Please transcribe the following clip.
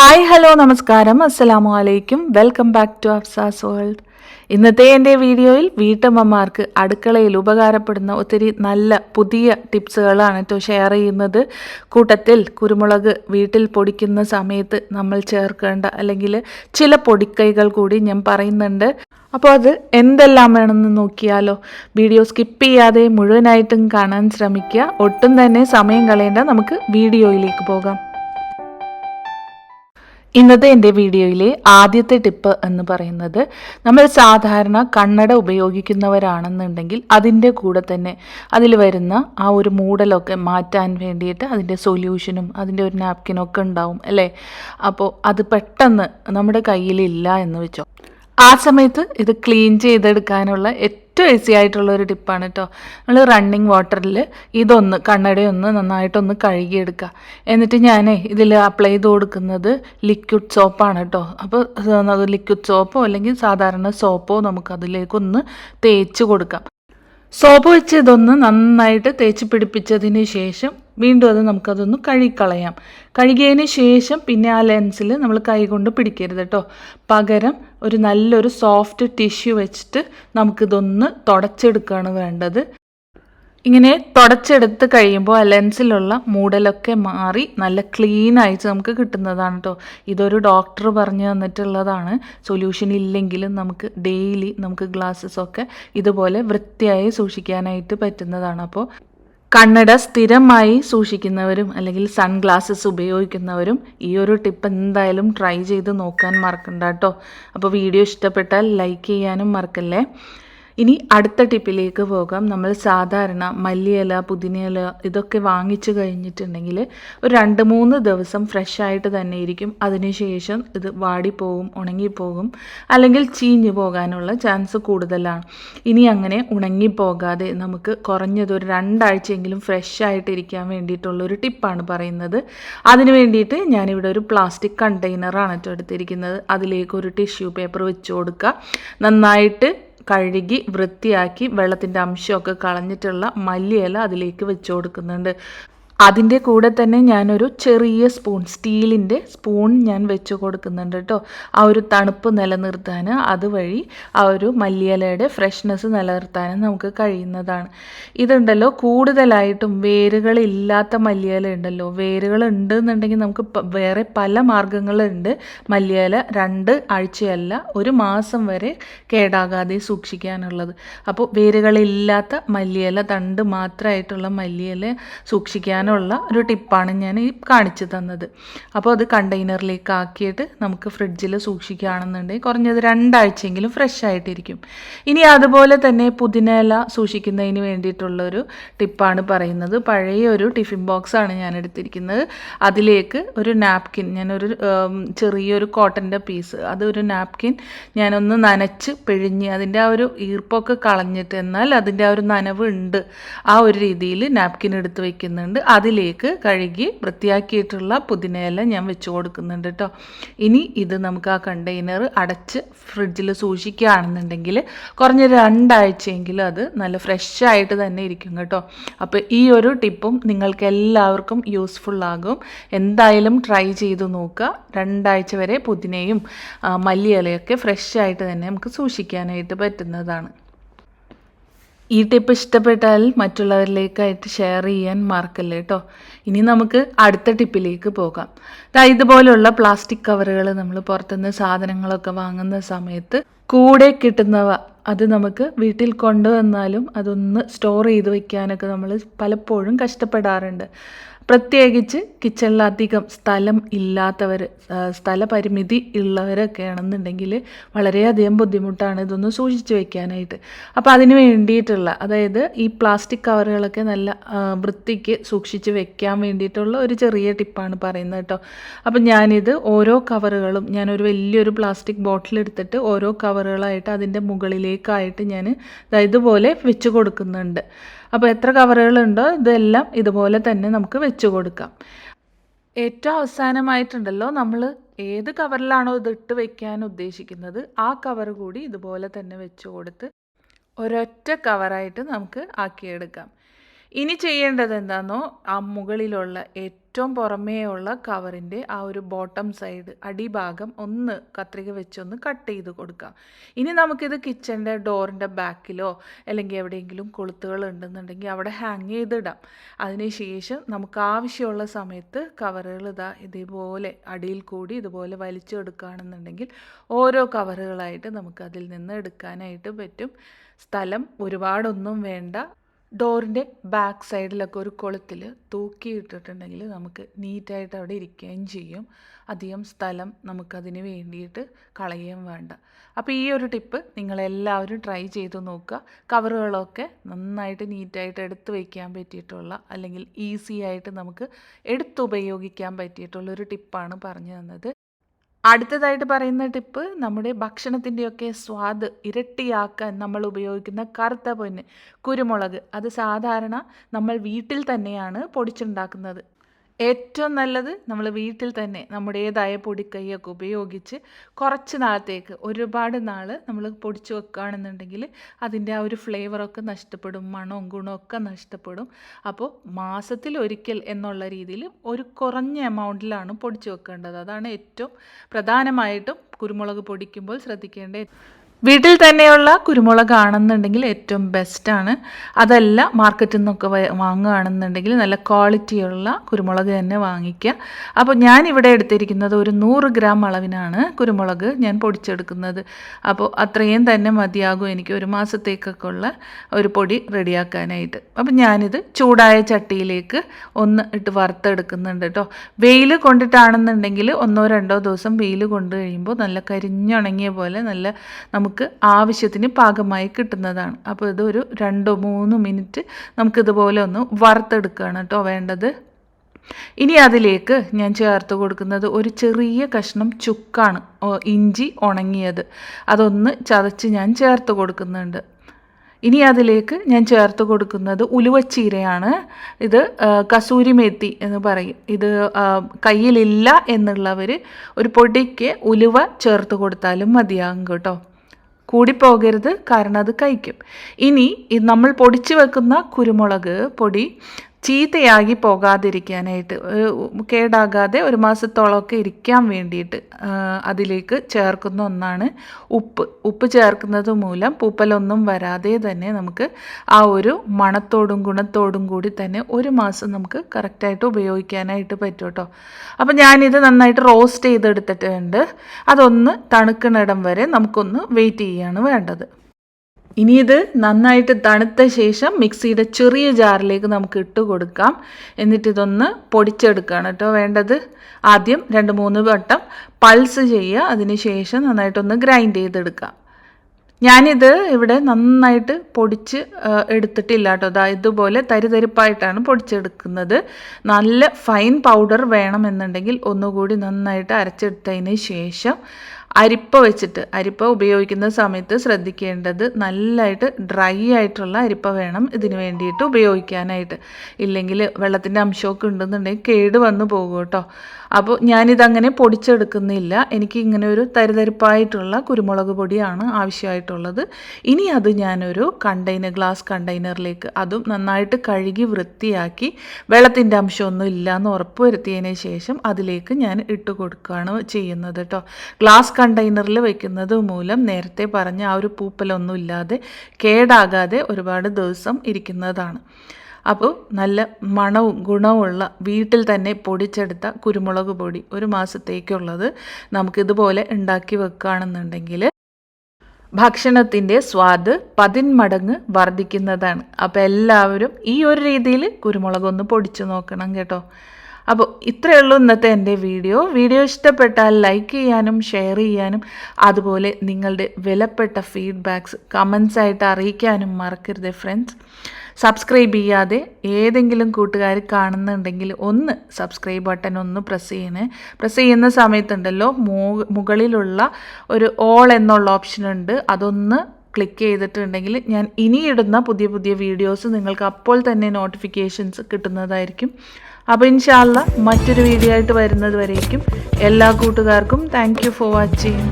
Hi hello നമസ്കാരം. അസ്സലാമു അലൈക്കും. Welcome back to Afsa's world ഇന്നത്തെ എന്റെ വീഡിയോയിൽ വീട്ടമ്മമാർക്ക് അടുക്കളയിൽ ഉപകാരപ്പെടുന്ന ഒത്തിരി നല്ല പുതിയ ടിപ്സുകളാണ് കേട്ടോ ഷെയർ ചെയ്യുന്നത്. കൂട്ടത്തിൽ കുരുമുളക് വീട്ടിൽ പൊടിക്കുന്ന സമയത്ത് നമ്മൾ ചേർക്കേണ്ട അല്ലെങ്കിൽ ചില പൊടിക്കൈകൾ കൂടി ഞാൻ പറയുന്നുണ്ട്. അപ്പോൾ അത് എന്തെല്ലാം വേണമെന്ന് നോക്കിയാലോ? വീഡിയോ സ്കിപ്പ് ചെയ്യാതെ മുഴുവനായിട്ടും കാണാൻ ശ്രമിക്കുക. ഒട്ടും തന്നെ സമയം കളയേണ്ട. നമുക്ക് വീഡിയോയിലേക്ക് പോകാം. ഇന്നത്തെ എന്റെ വീഡിയോയിലെ ആദ്യത്തെ ടിപ്പ് എന്ന് പറയുന്നത് നമ്മൾ സാധാരണ കണ്ണട ഉപയോഗിക്കുന്നവരാണെന്നുണ്ടെങ്കിൽ അതിന്റെ കൂടെ തന്നെ അതിൽ വരുന്ന ആ ഒരു മൂടലൊക്കെ മാറ്റാൻ വേണ്ടിയിട്ട് അതിന്റെ സൊല്യൂഷനും അതിന്റെ ഒരു നാപ്കിനൊക്കെ ഉണ്ടാവും അല്ലേ? അപ്പോൾ അത് പെട്ടെന്ന് നമ്മുടെ കയ്യിലില്ല എന്ന് വെച്ചോ. ആ സമയത്ത് ഇത് ക്ലീൻ ചെയ്തെടുക്കാനുള്ള ഏറ്റവും ഈസി ആയിട്ടുള്ള ഒരു ടിപ്പാണ് കേട്ടോ നമ്മൾ റണ്ണിങ് വാട്ടറിൽ ഇതൊന്ന് കണ്ണടയൊന്ന് നന്നായിട്ടൊന്ന് കഴുകിയെടുക്കുക എന്നിട്ട് ഞാൻ ഇതിൽ അപ്ലൈ ചെയ്ത് കൊടുക്കുന്നത് ലിക്വിഡ് സോപ്പാണ് കേട്ടോ അപ്പോൾ ലിക്വിഡ് സോപ്പോ അല്ലെങ്കിൽ സാധാരണ സോപ്പോ നമുക്കതിലേക്കൊന്ന് തേച്ച് കൊടുക്കാം. സോപ്പ് വെച്ച് ഇതൊന്ന് നന്നായിട്ട് തേച്ച് പിടിപ്പിച്ചതിന് ശേഷം വീണ്ടും അത് നമുക്കതൊന്ന് കഴുകിക്കളയാം. കഴുകിയതിന് ശേഷം പിന്നെ ആ ലെൻസിൽ നമ്മൾ കൈകൊണ്ട് പിടിക്കരുത് കേട്ടോ പകരം ഒരു നല്ലൊരു സോഫ്റ്റ് ടിഷ്യൂ വെച്ചിട്ട് നമുക്കിതൊന്ന് തുടച്ചെടുക്കുകയാണ് വേണ്ടത്. ഇങ്ങനെ തുടച്ചെടുത്ത് കഴിയുമ്പോൾ ആ ലെൻസിലുള്ള മൂടലൊക്കെ മാറി നല്ല ക്ലീൻ ആയിട്ട് നമുക്ക് കിട്ടുന്നതാണ് കേട്ടോ ഇതൊരു ഡോക്ടർ പറഞ്ഞു തന്നിട്ടുള്ളതാണ്. സൊല്യൂഷൻ ഇല്ലെങ്കിലും നമുക്ക് ഡെയിലി നമുക്ക് ഗ്ലാസ്സസ് ഒക്കെ ഇതുപോലെ വൃത്തിയായി സൂക്ഷിക്കാനായിട്ട് പറ്റുന്നതാണ് അപ്പോൾ കണ്ണട സ്ഥിരമായി സൂക്ഷിക്കുന്നവരും അല്ലെങ്കിൽ സൺഗ്ലാസസ് ഉപയോഗിക്കുന്നവരും ഈ ഒരു ടിപ്പ് എന്തായാലും ട്രൈ ചെയ്ത് നോക്കാൻ മറക്കണ്ട കേട്ടോ. അപ്പോൾ വീഡിയോ ഇഷ്ടപ്പെട്ടാൽ ലൈക്ക് ചെയ്യാനും മറക്കല്ലേ? ഇനി അടുത്ത ടിപ്പിലേക്ക് പോകാം. നമ്മൾ സാധാരണ മല്ലിയില പുതിനയില ഇതൊക്കെ വാങ്ങിച്ചു കഴിഞ്ഞിട്ടുണ്ടെങ്കിൽ ഒരു രണ്ട് മൂന്ന് ദിവസം ഫ്രഷ് ആയിട്ട് തന്നെ ഇരിക്കും. അതിനുശേഷം ഇത് വാടിപ്പോകും ഉണങ്ങിപ്പോകും അല്ലെങ്കിൽ ചീഞ്ഞു പോകാനുള്ള ചാൻസ് കൂടുതലാണ്. ഇനി അങ്ങനെ ഉണങ്ങിപ്പോകാതെ നമുക്ക് കുറഞ്ഞത് ഒരു രണ്ടാഴ്ചയെങ്കിലും ഫ്രഷ് ആയിട്ടിരിക്കാൻ വേണ്ടിയിട്ടുള്ള ഒരു ടിപ്പാണ് പറയുന്നത്. അതിന് വേണ്ടിയിട്ട് ഞാനിവിടെ ഒരു പ്ലാസ്റ്റിക് കണ്ടെയ്നറാണ് എടുത്തിരിക്കുന്നത്. അതിലേക്ക് ഒരു ടിഷ്യൂ പേപ്പർ വെച്ച് കൊടുക്കുക. നന്നായിട്ട് കഴുകി വൃത്തിയാക്കി വെള്ളത്തിന്റെ അംശമൊക്കെ കളഞ്ഞിട്ടുള്ള മല്ലിയില അതിലേക്ക് വെച്ച് കൊടുക്കുന്നുണ്ട്. അതിന്റെ കൂടെ തന്നെ ഞാനൊരു ചെറിയ സ്പൂൺ സ്റ്റീലിന്റെ സ്പൂൺ ഞാൻ വെച്ച് കൊടുക്കുന്നുണ്ട് കേട്ടോ. ആ ഒരു തണുപ്പ് നിലനിർത്താൻ അതുവഴി ആ ഒരു മല്ലിയലയുടെ ഫ്രഷ്നെസ് നിലനിർത്താനും നമുക്ക് കഴിയുന്നതാണ്. ഇതുണ്ടല്ലോ കൂടുതലായിട്ടും വേരുകളില്ലാത്ത മല്ലിയല ഉണ്ടല്ലോ. വേരുകളുണ്ട് എന്നുണ്ടെങ്കിൽ നമുക്ക് വേറെ പല മാർഗങ്ങളുണ്ട് മല്ലിയല രണ്ട് ആഴ്ചയല്ല ഒരു മാസം വരെ കേടാകാതെ സൂക്ഷിക്കാനുള്ളത്. അപ്പോൾ വേരുകളില്ലാത്ത മല്ലിയല തണ്ട് മാത്രമായിട്ടുള്ള മല്ലിയല സൂക്ഷിക്കാനും ഉള്ള ഒരു ടിപ്പാണ് ഞാൻ ഈ കാണിച്ചു തന്നത്. അപ്പോൾ അത് കണ്ടെയ്നറിലേക്ക് ആക്കിയിട്ട് നമുക്ക് ഫ്രിഡ്ജിൽ സൂക്ഷിക്കുകയാണെന്നുണ്ടെങ്കിൽ കുറഞ്ഞത് രണ്ടാഴ്ചയെങ്കിലും ഫ്രഷ് ആയിട്ടിരിക്കും. ഇനി അതുപോലെ തന്നെ പുതിനയില സൂക്ഷിക്കുന്നതിന് വേണ്ടിയിട്ടുള്ളൊരു ടിപ്പാണ് പറയുന്നത്. പഴയ ഒരു ടിഫിൻ ബോക്സാണ് ഞാൻ എടുത്തിരിക്കുന്നത്. അതിലേക്ക് ഒരു നാപ്കിൻ ഞാനൊരു ചെറിയൊരു കോട്ടന്റെ പീസ് അതൊരു നാപ്കിൻ ഞാനൊന്ന് നനച്ച് പിഴിഞ്ഞ് അതിന്റെ ആ ഒരു ഈർപ്പൊക്കെ കളഞ്ഞിട്ട് എന്നാൽ അതിന്റെ ആ ഒരു നനവ് ഉണ്ട് ആ ഒരു രീതിയിൽ നാപ്കിൻ എടുത്ത് വയ്ക്കുന്നുണ്ട് അതിലേക്ക് കഴുകി വൃത്തിയാക്കിയിട്ടുള്ള പുതിനയില ഞാൻ വെച്ച് കൊടുക്കുന്നുണ്ട് കേട്ടോ ഇനി ഇത് നമുക്ക് ആ കണ്ടെയ്നർ അടച്ച് ഫ്രിഡ്ജിൽ സൂക്ഷിക്കുകയാണെന്നുണ്ടെങ്കിൽ കുറഞ്ഞ രണ്ടാഴ്ചയെങ്കിലും അത് നല്ല ഫ്രഷ് ആയിട്ട് തന്നെ ഇരിക്കും കേട്ടോ. അപ്പോൾ ഈ ഒരു ടിപ്പും നിങ്ങൾക്ക് എല്ലാവർക്കും യൂസ്ഫുൾ ആകും. എന്തായാലും ട്രൈ ചെയ്ത് നോക്കുക. രണ്ടാഴ്ച വരെ പുതിനയും മല്ലിയിലയൊക്കെ ഫ്രഷ് ആയിട്ട് തന്നെ നമുക്ക് സൂക്ഷിക്കാനായിട്ട് പറ്റുന്നതാണ്. ഈ ടിപ്പ് ഇഷ്ടപ്പെട്ടാൽ മറ്റുള്ളവരിലേക്കായിട്ട് ഷെയർ ചെയ്യാൻ മറക്കല്ലേ കേട്ടോ ഇനി നമുക്ക് അടുത്ത ടിപ്പിലേക്ക് പോകാം. ഇതുപോലുള്ള പ്ലാസ്റ്റിക് കവറുകൾ നമ്മൾ പുറത്തുനിന്ന് സാധനങ്ങളൊക്കെ വാങ്ങുന്ന സമയത്ത് കൂടെ കിട്ടുന്നവ അത് നമുക്ക് വീട്ടിൽ കൊണ്ടുവന്നാലും അതൊന്ന് സ്റ്റോർ ചെയ്ത് വെക്കാനൊക്കെ നമ്മൾ പലപ്പോഴും കഷ്ടപ്പെടാറുണ്ട്. പ്രത്യേകിച്ച് കിച്ചണിലധികം സ്ഥലം ഇല്ലാത്തവർ സ്ഥലപരിമിതി ഉള്ളവരൊക്കെ ആണെന്നുണ്ടെങ്കിൽ വളരെയധികം ബുദ്ധിമുട്ടാണ് ഇതൊന്ന് സൂക്ഷിച്ച് വെക്കാനായിട്ട്. അപ്പോൾ അതിന് വേണ്ടിയിട്ടുള്ള അതായത് ഈ പ്ലാസ്റ്റിക് കവറുകളൊക്കെ നല്ല വൃത്തിക്ക് സൂക്ഷിച്ച് വെക്കാൻ വേണ്ടിയിട്ടുള്ള ഒരു ചെറിയ ടിപ്പാണ് പറയുന്നത് കേട്ടോ. അപ്പോൾ ഞാനിത് ഓരോ കവറുകളും ഞാനൊരു വലിയൊരു പ്ലാസ്റ്റിക് ബോട്ടിൽ എടുത്തിട്ട് ഓരോ കവറുകളായിട്ട് അതിന്റെ മുകളിലേക്കായിട്ട് ഞാൻ ഇതുപോലെ വെച്ച് കൊടുക്കുന്നുണ്ട്. അപ്പോൾ എത്ര കവറുകളുണ്ടോ ഇതെല്ലാം ഇതുപോലെ തന്നെ നമുക്ക് വെച്ച് കൊടുക്കാം. ഏറ്റവും അവസാനമായിട്ടുണ്ടല്ലോ നമ്മൾ ഏത് കവറിലാണോ ഇത് ഇട്ട് വെക്കാൻ ഉദ്ദേശിക്കുന്നത് ആ കവർ കൂടി ഇതുപോലെ തന്നെ വെച്ച് കൊടുത്ത് ഒരൊറ്റ കവറായിട്ട് നമുക്ക് ആക്കിയെടുക്കാം. ഇനി ചെയ്യേണ്ടത് എന്താണെന്നോ ആ മുകളിലുള്ള ഏറ്റവും പുറമേയുള്ള കവറിന്റെ ആ ഒരു ബോട്ടം സൈഡ് അടിഭാഗം ഒന്ന് കത്രിക വെച്ചൊന്ന് കട്ട് ചെയ്ത് കൊടുക്കാം ഇനി നമുക്കിത് കിച്ചന്റെ ഡോറിന്റെ ബാക്കിലോ അല്ലെങ്കിൽ എവിടെയെങ്കിലും കൊളുത്തുകൾ ഉണ്ടെന്നുണ്ടെങ്കിൽ അവിടെ ഹാങ് ചെയ്തിടാം. അതിനുശേഷം നമുക്ക് ആവശ്യമുള്ള സമയത്ത് കവറുകൾ ഇതാ ഇതേപോലെ അടിയിൽ കൂടി ഇതുപോലെ വലിച്ചെടുക്കുകയാണെന്നുണ്ടെങ്കിൽ ഓരോ കവറുകളായിട്ട് നമുക്ക് അതിൽ നിന്ന് എടുക്കാനായിട്ട് പറ്റും. സ്ഥലം ഒരുപാടൊന്നും വേണ്ട. ഡോറിന്റെ ബാക്ക് സൈഡിലൊക്കെ ഒരു കൊളുത്തിൽ തൂക്കിയിട്ടിട്ടുണ്ടെങ്കിൽ നമുക്ക് നീറ്റായിട്ട് അവിടെ ഇരിക്കുകയും ചെയ്യും. അധികം സ്ഥലം നമുക്കതിന് വേണ്ടിയിട്ട് കളയുകയും വേണ്ട. അപ്പോൾ ഈ ഒരു ടിപ്പ് നിങ്ങളെല്ലാവരും ട്രൈ ചെയ്ത് നോക്കുക. കവറുകളൊക്കെ നന്നായിട്ട് നീറ്റായിട്ട് എടുത്ത് വയ്ക്കാൻ പറ്റിയിട്ടുള്ള അല്ലെങ്കിൽ ഈസി ആയിട്ട് നമുക്ക് എടുത്തുപയോഗിക്കാൻ പറ്റിയിട്ടുള്ള ഒരു ടിപ്പാണ് പറഞ്ഞു തന്നത്. അടുത്തതായിട്ട് പറയുന്ന ടിപ്പ് നമ്മുടെ ഭക്ഷണത്തിന്റെയൊക്കെ സ്വാദ് ഇരട്ടിയാക്കാൻ നമ്മൾ ഉപയോഗിക്കുന്ന കറുത്ത പൊന്ന് കുരുമുളക്. അത് സാധാരണ നമ്മൾ വീട്ടിൽ തന്നെയാണ് പൊടിച്ചുണ്ടാക്കുന്നത്. ഏറ്റവും നല്ലത് നമ്മൾ വീട്ടിൽ തന്നെ നമ്മുടേതായ പൊടിക്കൈയൊക്കെ ഉപയോഗിച്ച് കുറച്ച് നാളത്തേക്ക് ഒരുപാട് നാൾ നമ്മൾ പൊടിച്ച് വെക്കുകയാണെന്നുണ്ടെങ്കിൽ അതിന്റെ ആ ഒരു ഫ്ലേവറൊക്കെ നഷ്ടപ്പെടും മണവും ഗുണമൊക്കെ നഷ്ടപ്പെടും. അപ്പോൾ മാസത്തിൽ ഒരിക്കൽ എന്നുള്ള രീതിയിൽ ഒരു കുറഞ്ഞ എമൗണ്ടിലാണ് പൊടിച്ച് വെക്കേണ്ടത്. അതാണ് ഏറ്റവും പ്രധാനമായിട്ടും കുരുമുളക് പൊടിക്കുമ്പോൾ ശ്രദ്ധിക്കേണ്ട വീട്ടിൽ തന്നെയുള്ള കുരുമുളകാണെന്നുണ്ടെങ്കിൽ ഏറ്റവും ബെസ്റ്റാണ് അതല്ല മാർക്കറ്റിൽ നിന്നൊക്കെ വാങ്ങുകയാണെന്നുണ്ടെങ്കിൽ നല്ല ക്വാളിറ്റിയുള്ള കുരുമുളക് തന്നെ വാങ്ങിക്കുക. അപ്പോൾ ഞാൻ ഇവിടെ എടുത്തിരിക്കുന്നത് ഒരു നൂറ് ഗ്രാം അളവിനാണ് കുരുമുളക് ഞാൻ പൊടിച്ചെടുക്കുന്നത്. അപ്പോൾ അത്രയും തന്നെ മതിയാകും എനിക്ക് ഒരു മാസത്തേക്കൊക്കെ ഉള്ള ഒരു പൊടി റെഡിയാക്കാനായിട്ട്. അപ്പോൾ ഞാനിത് ചൂടായ ചട്ടിയിലേക്ക് ഒന്ന് ഇട്ട് വറുത്തെടുക്കുന്നുണ്ട് കേട്ടോ. വെയിൽ കൊണ്ടിട്ടാണെന്നുണ്ടെങ്കിൽ ഒന്നോ രണ്ടോ ദിവസം വെയിൽ കൊണ്ടു കഴിയുമ്പോൾ നല്ല കരിഞ്ഞുണങ്ങിയ പോലെ നല്ല നമുക്ക് ആവശ്യത്തിന് പാകമായി കിട്ടുന്നതാണ്. അപ്പോൾ ഇതൊരു രണ്ടോ മൂന്നോ മിനിറ്റ് നമുക്കിതുപോലെ ഒന്ന് വറുത്തെടുക്കുകയാണ് കേട്ടോ വേണ്ടത്. ഇനി അതിലേക്ക് ഞാൻ ചേർത്ത് കൊടുക്കുന്നത് ഒരു ചെറിയ കഷ്ണം ചുക്കാണ് ഇഞ്ചി ഉണങ്ങിയത്. അതൊന്ന് ചതച്ച് ഞാൻ ചേർത്ത് കൊടുക്കുന്നുണ്ട്. ഇനി അതിലേക്ക് ഞാൻ ചേർത്ത് കൊടുക്കുന്നത് ഉലുവച്ചീരയാണ്. ഇത് കസൂരി മേത്തി എന്ന് പറയും. ഇത് കയ്യിലില്ല എന്നുള്ളവർ ഒരു പൊടിക്ക് ഉലുവ ചേർത്ത് കൊടുത്താലും മതിയാകും കേട്ടോ. കൂടിപ്പോകരുത് കാരണം അത് കഴിക്കും. ഇനി നമ്മൾ പൊടിച്ചു വെക്കുന്ന കുരുമുളക് പൊടി ചീത്തയാകി പോകാതിരിക്കാനായിട്ട് കേടാകാതെ ഒരു മാസത്തോളമൊക്കെ ഇരിക്കാൻ വേണ്ടിയിട്ട് അതിലേക്ക് ചേർക്കുന്ന ഒന്നാണ് ഉപ്പ്. ഉപ്പ് ചേർക്കുന്നത് മൂലം പൂപ്പലൊന്നും വരാതെ തന്നെ നമുക്ക് ആ ഒരു മണത്തോടും ഗുണത്തോടും കൂടി തന്നെ ഒരു മാസം നമുക്ക് കറക്റ്റായിട്ട് ഉപയോഗിക്കാനായിട്ട് പറ്റും കേട്ടോ അപ്പോൾ ഞാനിത് നന്നായിട്ട് റോസ്റ്റ് ചെയ്തെടുത്തിട്ടുണ്ട്. അതൊന്ന് തണുക്കണിടം വരെ നമുക്കൊന്ന് വെയിറ്റ് ചെയ്യാണ് വേണ്ടത്. ഇനി ഇത് നന്നായിട്ട് തണുത്ത ശേഷം മിക്സിയുടെ ചെറിയ ജാറിലേക്ക് നമുക്ക് ഇട്ട് കൊടുക്കാം. എന്നിട്ട് ഇതൊന്ന് പൊടിച്ചെടുക്കുകയാണ് കേട്ടോ വേണ്ടത്. ആദ്യം രണ്ട് മൂന്ന് വട്ടം പൾസ് ചെയ്യുക. അതിന് ശേഷം നന്നായിട്ടൊന്ന് ഗ്രൈൻഡ് ചെയ്തെടുക്കാം ഞാനിത് ഇവിടെ നന്നായിട്ട് പൊടിച്ച് എടുത്തിട്ടില്ല കേട്ടോ. അതാ ഇതുപോലെ തരിതരിപ്പായിട്ടാണ് പൊടിച്ചെടുക്കുന്നത്. നല്ല ഫൈൻ പൗഡർ വേണമെന്നുണ്ടെങ്കിൽ ഒന്നുകൂടി നന്നായിട്ട് അരച്ചെടുത്തതിന് ശേഷം അരിപ്പ വെച്ചിട്ട് അരിപ്പ ഉപയോഗിക്കുന്ന സമയത്ത് ശ്രദ്ധിക്കേണ്ടത് നല്ലതായിട്ട് ഡ്രൈ ആയിട്ടുള്ള അരിപ്പ വേണം ഇതിന് വേണ്ടിയിട്ട് ഉപയോഗിക്കാനായിട്ട്. ഇല്ലെങ്കിൽ വെള്ളത്തിന്റെ അംശമൊക്കെ ഉണ്ടെന്നുണ്ടെങ്കിൽ കേട് വന്നു പോകും കേട്ടോ. അപ്പോൾ ഞാനിതങ്ങനെ പൊടിച്ചെടുക്കുന്നില്ല. എനിക്ക് ഇങ്ങനെ ഒരു തരിതരിപ്പായിട്ടുള്ള കുരുമുളക് പൊടിയാണ് ആവശ്യമായിട്ടുള്ളത്. ഇനി അത് ഞാനൊരു കണ്ടെയ്നർ ഗ്ലാസ് കണ്ടെയ്നറിലേക്ക് അതും നന്നായിട്ട് കഴുകി വൃത്തിയാക്കി വെള്ളത്തിന്റെ അംശമൊന്നും ഇല്ല എന്ന് ഉറപ്പ് വരുത്തിയതിന് ശേഷം അതിലേക്ക് ഞാൻ ഇട്ട് കൊടുക്കുകയാണ് ചെയ്യുന്നത് കേട്ടോ. ഗ്ലാസ് കണ്ടെയ്നറിൽ വയ്ക്കുന്നത് മൂലം നേരത്തെ പറഞ്ഞ ആ ഒരു പൂപ്പലൊന്നും ഇല്ലാതെ കേടാകാതെ ഒരുപാട് ദിവസം ഇരിക്കുന്നതാണ്. അപ്പോൾ നല്ല മണവും ഗുണവുമുള്ള വീട്ടിൽ തന്നെ പൊടിച്ചെടുത്ത കുരുമുളക് പൊടി ഒരു മാസത്തേക്കുള്ളത് നമുക്കിതുപോലെ ഉണ്ടാക്കി വെക്കുകയാണെന്നുണ്ടെങ്കിൽ ഭക്ഷണത്തിന്റെ സ്വാദ് പതിന്മടങ്ങ് വർദ്ധിക്കുന്നതാണ്. അപ്പോൾ എല്ലാവരും ഈ ഒരു രീതിയിൽ കുരുമുളകൊന്ന് പൊടിച്ചു നോക്കണം കേട്ടോ. അപ്പോൾ ഇത്രയേ ഉള്ളൂ ഇന്നത്തെ എന്റെ വീഡിയോ. വീഡിയോ ഇഷ്ടപ്പെട്ടാൽ ലൈക്ക് ചെയ്യാനും ഷെയർ ചെയ്യാനും അതുപോലെ നിങ്ങളുടെ വിലപ്പെട്ട ഫീഡ്ബാക്ക്സ് കമൻസ് ആയിട്ട് അറിയിക്കാനും മറക്കരുത് ഫ്രണ്ട്സ്. സബ്സ്ക്രൈബ് ചെയ്യാതെ ഏതെങ്കിലും കൂട്ടുകാർ കാണുന്നുണ്ടെങ്കിൽ ഒന്ന് സബ്സ്ക്രൈബ് ബട്ടൺ ഒന്ന് പ്രസ് ചെയ്യണേ. പ്രസ് ചെയ്യുന്ന സമയത്തുണ്ടല്ലോ മുകളിലുള്ള ഒരു ഓൾ എന്നുള്ള ഓപ്ഷൻ ഉണ്ട്. അതൊന്ന് ക്ലിക്ക് ചെയ്തിട്ടുണ്ടെങ്കിൽ ഞാൻ ഇനിയിടുന്ന പുതിയ പുതിയ വീഡിയോസ് നിങ്ങൾക്ക് അപ്പോൾ തന്നെ നോട്ടിഫിക്കേഷൻസ് കിട്ടുന്നതായിരിക്കും. അപ്പോൾ ഇൻഷാല്ല മറ്റൊരു വീഡിയോ ആയിട്ട് വരുന്നത് വരേക്കും എല്ലാ കൂട്ടുകാർക്കും താങ്ക് ഫോർ വാച്ചിങ്